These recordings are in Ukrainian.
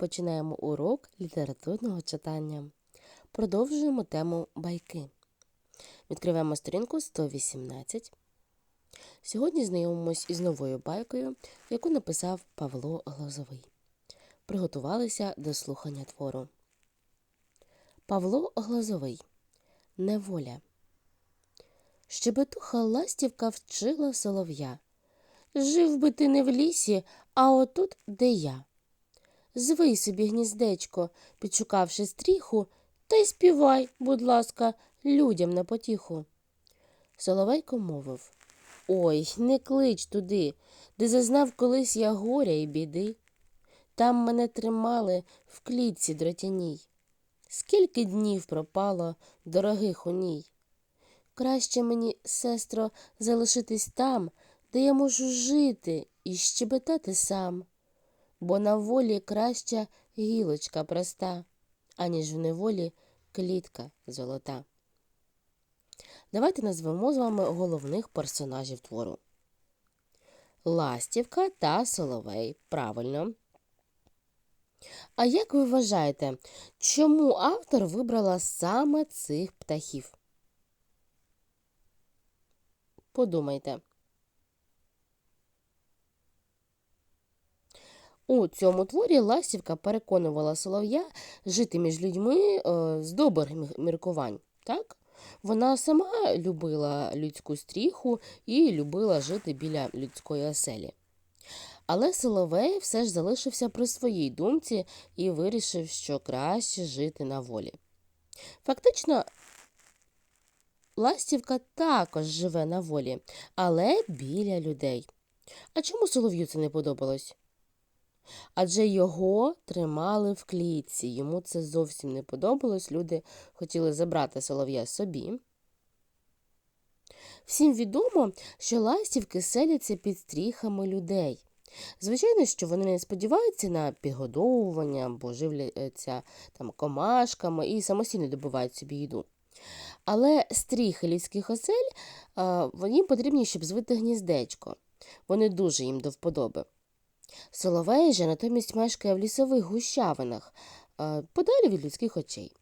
починаємо урок літературного читання. Продовжуємо тему байки. Відкриваємо сторінку 118. Сьогодні знайомимось із новою байкою, яку написав Павло Глазовий. Приготувалися до слухання твору. Павло Глазовий. Неволя. Щебетуха ластівка вчила солов'я. Жив би ти не в лісі, а отут, де я. Звий собі гніздечко, підшукавши стріху, та й співай, будь ласка, людям на потіху. Соловейко мовив Ой, не клич туди, де зазнав колись я горя і біди. Там мене тримали в клітці дротяній. Скільки днів пропало дорогих у ній. Краще мені, сестро, залишитись там, де я можу жити і щебетати сам бо на волі краща гілочка проста, аніж в неволі клітка золота. Давайте назвемо з вами головних персонажів твору. Ластівка та Соловей. Правильно. А як ви вважаєте, чому автор вибрала саме цих птахів? Подумайте. У цьому творі Ластівка переконувала Солов'я жити між людьми е, з добрих міркувань. Так? Вона сама любила людську стріху і любила жити біля людської оселі. Але Соловей все ж залишився при своїй думці і вирішив, що краще жити на волі. Фактично, Ластівка також живе на волі, але біля людей. А чому Солов'ю це не подобалось? Адже його тримали в клітці. Йому це зовсім не подобалось. Люди хотіли забрати солов'я собі. Всім відомо, що ластівки селяться під стріхами людей. Звичайно, що вони не сподіваються на підгодовування або живляться там комашками і самостійно добувають собі їду. Але стріхи людських осель а, їм потрібні, щоб звити гніздечко. Вони дуже їм до вподоби. Соловей же натомість мешкає в лісових гущавинах, е, подалі від людських очей.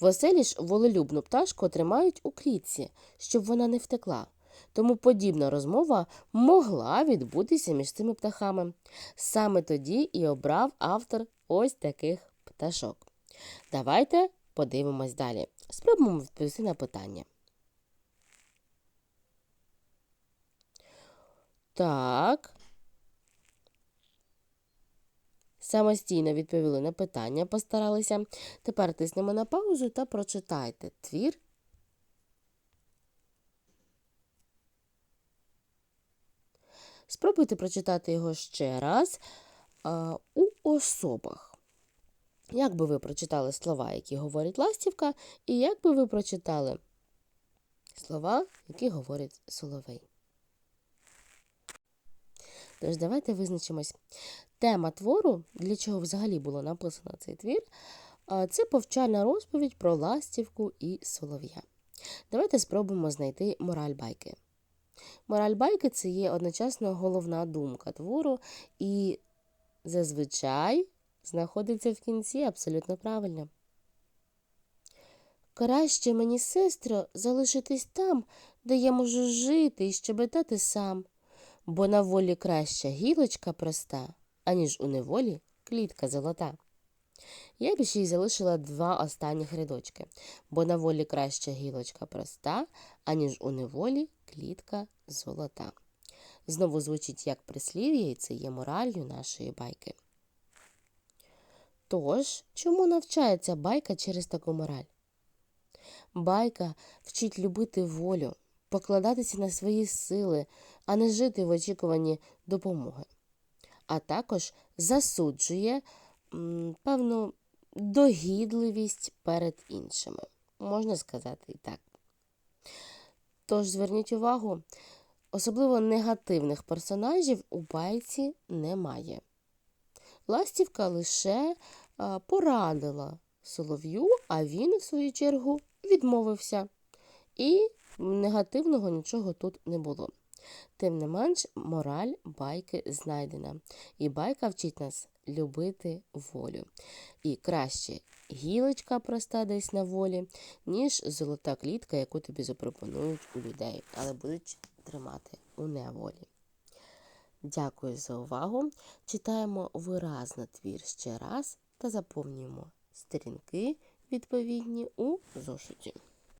В оселі ж волелюбну пташку тримають у клітці, щоб вона не втекла. Тому подібна розмова могла відбутися між цими птахами. Саме тоді і обрав автор ось таких пташок. Давайте подивимось далі. Спробуємо відповісти на питання. Так. Самостійно відповіли на питання, постаралися. Тепер тиснемо на паузу та прочитайте твір. Спробуйте прочитати його ще раз а, у особах. Як би ви прочитали слова, які говорить ластівка, і як би ви прочитали слова, які говорить соловей? Тож давайте визначимось. Тема твору, для чого взагалі було написано цей твір, це повчальна розповідь про ластівку і солов'я. Давайте спробуємо знайти мораль байки. Мораль байки це є одночасно головна думка твору, і зазвичай знаходиться в кінці абсолютно правильно. Краще мені, сестро, залишитись там, де я можу жити і щебетати сам, бо на волі краща гілочка проста, аніж у неволі клітка золота. Я б ще й залишила два останніх рядочки, бо на волі краща гілочка проста, аніж у неволі клітка золота. Знову звучить як прислів'я, і це є моралью нашої байки. Тож, чому навчається байка через таку мораль? Байка вчить любити волю, покладатися на свої сили, а не жити в очікуванні допомоги. А також засуджує певну догідливість перед іншими. Можна сказати і так. Тож зверніть увагу, особливо негативних персонажів у байці немає. Ластівка лише порадила солов'ю, а він, в свою чергу, відмовився. І негативного нічого тут не було. Тим не менш, мораль байки знайдена, і байка вчить нас любити волю. І краще гілочка проста десь на волі, ніж золота клітка, яку тобі запропонують у людей, але будуть тримати у неволі. Дякую за увагу. Читаємо виразно твір ще раз та заповнюємо сторінки відповідні у зошиті.